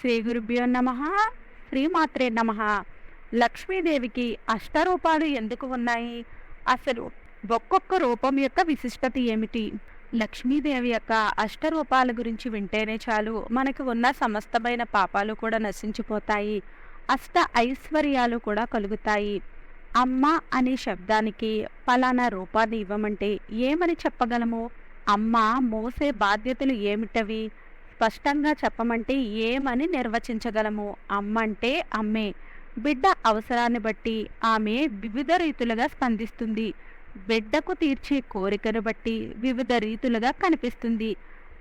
శ్రీ గురుభ్యో నమ. శ్రీమాత్రే నమ. లక్ష్మీదేవికి అష్టరూపాలు ఎందుకు ఉన్నాయి? అసలు ఒక్కొక్క రూపం యొక్క విశిష్టత ఏమిటి? లక్ష్మీదేవి యొక్క అష్టరూపాల గురించి వింటేనే చాలు. మనకు ఉన్న సమస్తమైన పాపాలు కూడా నశించిపోతాయి. అష్ట ఐశ్వర్యాలు కూడా కలుగుతాయి. అమ్మ అనే శబ్దానికి పలానా రూపాన్ని ఇవ్వమంటే ఏమని చెప్పగలము? అమ్మ మోసే బాధ్యతలు ఏమిటవి? స్పష్టంగా చెప్పమంటే ఏమని నిర్వచించగలము? అమ్మ అంటే అమ్మే. బిడ్డ అవసరాన్ని బట్టి ఆమె వివిధ రీతులుగా స్పందిస్తుంది. బిడ్డకు తీర్చే కోరికను బట్టి వివిధ రీతులుగా కనిపిస్తుంది.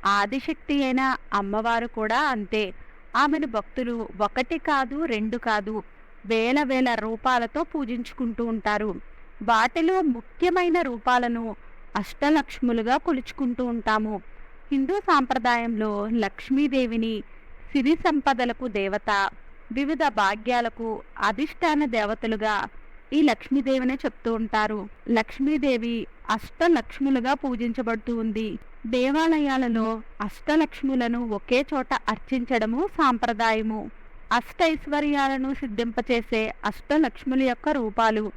ఆదిశక్తి అయిన అమ్మవారు కూడా అంతే. ఆమెను భక్తులు ఒకటి కాదు రెండు కాదు వేల వేల రూపాలతో పూజించుకుంటూ ఉంటారు. వాటిలో ముఖ్యమైన రూపాలను అష్టలక్ష్ములుగా కొలుచుకుంటూ ఉంటాము. హిందూ సాంప్రదాయంలో లక్ష్మీదేవిని సిరి సంపదలకు దేవత వివిధ భాగ్యాలకు అధిష్టాన దేవతలుగా ఈ లక్ష్మీదేవినే చెప్తూ ఉంటారు. లక్ష్మీదేవి అష్టలక్ష్ములుగా పూజించబడుతూ ఉంది. దేవాలయాలలో అష్టలక్ష్ములను ఒకే చోట అర్చించడము సాంప్రదాయము. అష్టైశ్వర్యాలను సిద్ధింపచేసే అష్టలక్ష్ముల యొక్క రూపాలు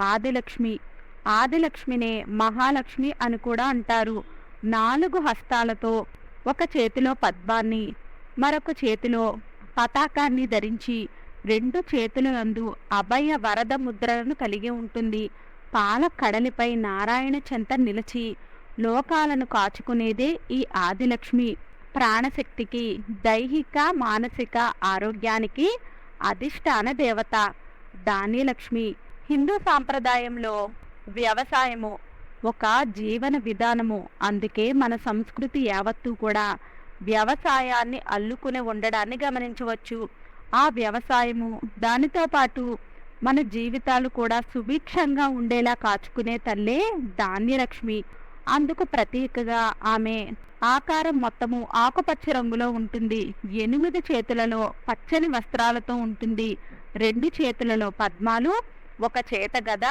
ఆదిలక్ష్మి. ఆదిలక్ష్మినే మహాలక్ష్మి అని కూడా అంటారు. నాలుగు హస్తాలతో ఒక చేతిలో పద్మాన్ని మరొక చేతిలో పతాకాన్ని ధరించి రెండు చేతులందు అభయ వరద ముద్రలను కలిగి ఉంటుంది. పాల కడలిపై నారాయణ చెంత నిలిచి లోకాలను కాచుకునేదే ఈ ఆదిలక్ష్మి. ప్రాణశక్తికి దైహిక మానసిక ఆరోగ్యానికి అధిష్టాన దేవత. ధాన్యలక్ష్మి. హిందూ సాంప్రదాయంలో వ్యవసాయము ఒక జీవన విధానము. అందుకే మన సంస్కృతి యావత్తు కూడా వ్యవసాయాన్ని అల్లుకుని ఉండడాన్ని గమనించవచ్చు. ఆ వ్యవసాయము దానితో పాటు మన జీవితాలు కూడా సుభిక్షంగా ఉండేలా కాచుకునే తల్లే ధాన్యలక్ష్మి. అందుకు ప్రతీకగా ఆమె ఆకారం మొత్తము ఆకుపచ్చ రంగులో ఉంటుంది. ఎనిమిది చేతులలో పచ్చని వస్త్రాలతో ఉంటుంది. రెండు చేతులలో పద్మాలు ఒక చేత గద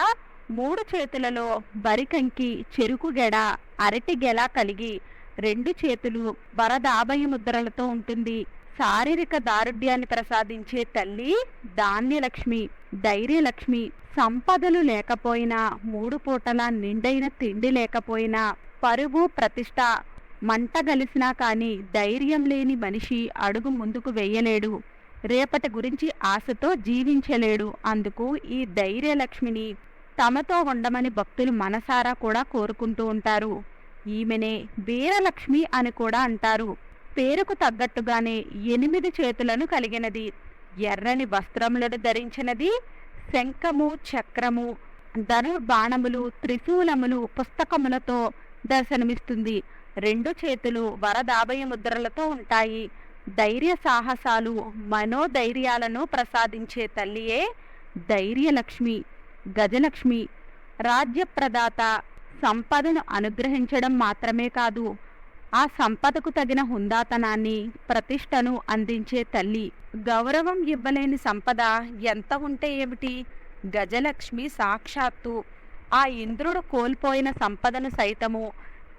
మూడు చేతులలో బరికంకి చెరుకు గెడ అరటి గెల కలిగి రెండు చేతులు వరదాభయ ముద్రలతో ఉంటుంది. శారీరక దారుఢ్యాన్ని ప్రసాదించే తల్లి ధాన్యలక్ష్మి ధైర్యలక్ష్మి. సంపదలు లేకపోయినా మూడు పూటల నిండైన తిండి లేకపోయినా పరువు ప్రతిష్ట. మంట గలిసినా కానీ ధైర్యం లేని మనిషి అడుగు ముందుకు వెయ్యలేడు రేపటి గురించి ఆశతో జీవించలేడు. అందుకు ఈ ధైర్యలక్ష్మిని తమతో ఉండమని భక్తులు మనసారా కూడా కోరుకుంటూ ఉంటారు. ఈమెనే వీరలక్ష్మి అని కూడా అంటారు. పేరుకు తగ్గట్టుగానే ఎనిమిది చేతులను కలిగినది. ఎర్రని వస్త్రములను ధరించినది శంఖము చక్రము ధనుర్బాణములు త్రిశూలములు పుస్తకములతో దర్శనమిస్తుంది. రెండు చేతులు వరదాభయ ముద్రలతో ఉంటాయి. ధైర్య సాహసాలు మనోధైర్యాలను ప్రసాదించే తల్లియే ధైర్యలక్ష్మి. గజలక్ష్మి రాజ్యప్రదాత సంపదను అనుగ్రహించడం మాత్రమే కాదు ఆ సంపదకు తగిన హుందాతనాన్ని ప్రతిష్టను అందించే తల్లి. గౌరవం ఇవ్వలేని సంపద ఎంత ఉంటే ఏమిటి? గజలక్ష్మి సాక్షాత్తు ఆ ఇంద్రుడు కోల్పోయిన సంపదను సైతము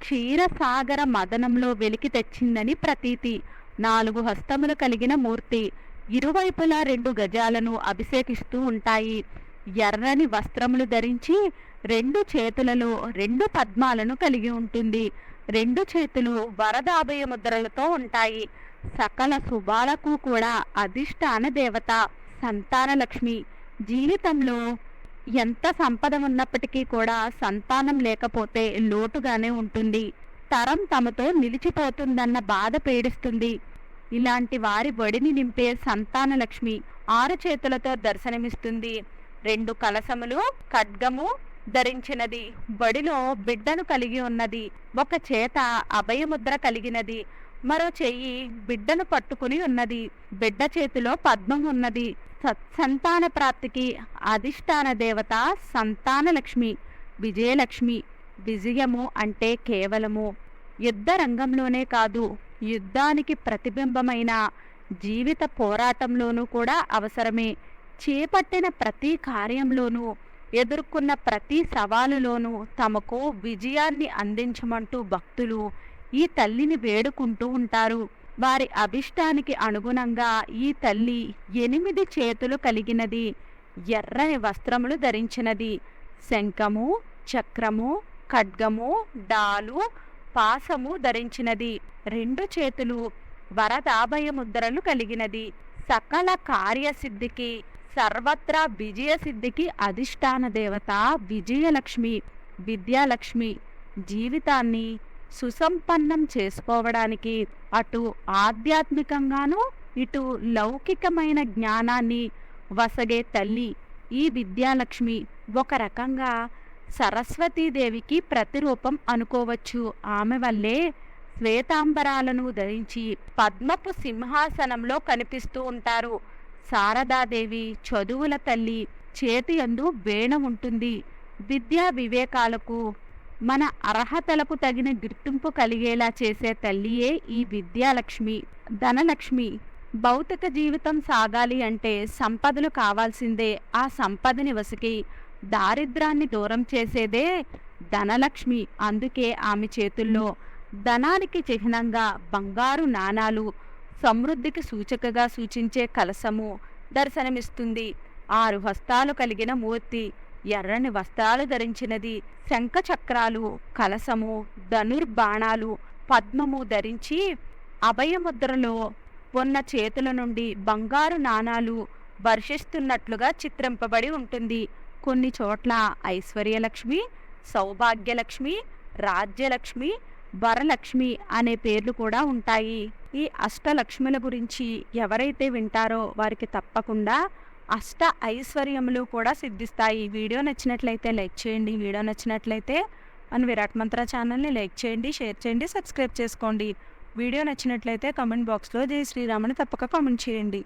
క్షీరసాగర మదనంలో వెలికి తెచ్చిందని ప్రతీతి. నాలుగు హస్తములు కలిగిన మూర్తి ఇరువైపులా రెండు గజాలను అభిషేకిస్తూ ఉంటాయి. ఎర్రని వస్త్రములు ధరించి రెండు చేతులలో రెండు పద్మాలను కలిగి ఉంటుంది. రెండు చేతులు వరదాభయ ముద్రలతో ఉంటాయి. సకల శుభాలకు కూడా అధిష్టాన దేవత సంతాన లక్ష్మి. జీవితంలో ఎంత సంపద ఉన్నప్పటికీ కూడా సంతానం లేకపోతే లోటుగానే ఉంటుంది. తరం తమతో నిలిచిపోతుందన్న బాధ పీడిస్తుంది. ఇలాంటి వారి బడిని నింపే సంతాన లక్ష్మి ఆరు చేతులతో దర్శనమిస్తుంది. రెండు కలసములు ఖడ్గము ధరించినది. బడిలో బిడ్డను కలిగి ఉన్నది. ఒక చేత అభయముద్ర కలిగినది. మరో చెయ్యి బిడ్డను పట్టుకుని ఉన్నది. బిడ్డ చేతిలో పద్మం ఉన్నది. సత్సంతాన ప్రాప్తికి అధిష్టాన దేవత సంతాన లక్ష్మి విజయలక్ష్మి విజయము అంటే కేవలము. యుద్ధ రంగంలోనే కాదు యుద్ధానికి ప్రతిబింబమైన జీవిత పోరాటంలోనూ కూడా అవసరమే. చేపట్టిన ప్రతి కార్యంలోనూ ఎదుర్కొన్న ప్రతి సవాలులోనూ తమకు విజయాన్ని అందించమంటూ భక్తులు ఈ తల్లిని వేడుకుంటూ ఉంటారు. వారి అభిష్టానికి అనుగుణంగా ఈ తల్లి ఎనిమిది చేతులు కలిగినది ఎర్రని వస్త్రములు ధరించినది. శంఖము చక్రము ఖడ్గము డాలు పాసము ధరించినది. రెండు చేతులు వరదాభయ ముద్రలు కలిగినది. సకల కార్యసిద్ధికి సర్వత్రా విజయసిద్ధికి అధిష్టాన దేవత విజయలక్ష్మి విద్యాలక్ష్మి. జీవితాన్ని సుసంపన్నం చేసుకోవడానికి అటు ఆధ్యాత్మికంగాను ఇటు లౌకికమైన జ్ఞానాన్ని వసగే తల్లి ఈ విద్యాలక్ష్మి. ఒక రకంగా సరస్వతీదేవికి ప్రతిరూపం అనుకోవచ్చు. ఆమె వల్లే శ్వేతాంబరాలను ధరించి పద్మపు సింహాసనంలో కనిపిస్తూ ఉంటారు. శారదాదేవి చదువుల తల్లి చేతి అందు వేణ ఉంటుంది విద్యా వివేకాలకు మన అర్హతలకు తగిన గుర్తింపు కలిగేలా చేసే తల్లియే ఈ విద్యాలక్ష్మి ధనలక్ష్మి. భౌతిక జీవితం సాగాలి అంటే సంపదలు కావాల్సిందే. ఆ సంపదని వసికి దారిద్రాన్ని దూరం చేసేదే ధనలక్ష్మి. అందుకే ఆమె చేతుల్లో ధనానికి చిహ్నంగా బంగారు నాణాలు సమృద్ధికి సూచకగా సూచించే కలసము దర్శనమిస్తుంది. ఆరు హస్తాలు కలిగిన మూర్తి ఎర్రని వస్త్రాలు ధరించినది శంఖచక్రాలు కలసము ధనుర్బాణాలు పద్మము ధరించి అభయముద్రలో ఉన్న చేతుల నుండి బంగారు నాణాలు వర్షిస్తున్నట్లుగా చిత్రింపబడి ఉంటుంది. కొన్ని చోట్ల ఐశ్వర్యలక్ష్మి సౌభాగ్యలక్ష్మి రాజ్యలక్ష్మి వరలక్ష్మి అనే పేర్లు కూడా ఉంటాయి. ఈ అష్టలక్ష్ముల గురించి ఎవరైతే వింటారో వారికి తప్పకుండా అష్ట ఐశ్వర్యములు కూడా సిద్ధిస్తాయి. వీడియో నచ్చినట్లయితే లైక్ చేయండి. వీడియో నచ్చినట్లయితే మన విరాట్ మంత్ర ఛానల్ని లైక్ చేయండి షేర్ చేయండి సబ్స్క్రైబ్ చేసుకోండి. వీడియో నచ్చినట్లయితే కమెంట్ బాక్స్లో జై శ్రీరామని తప్పక కామెంట్ చేయండి.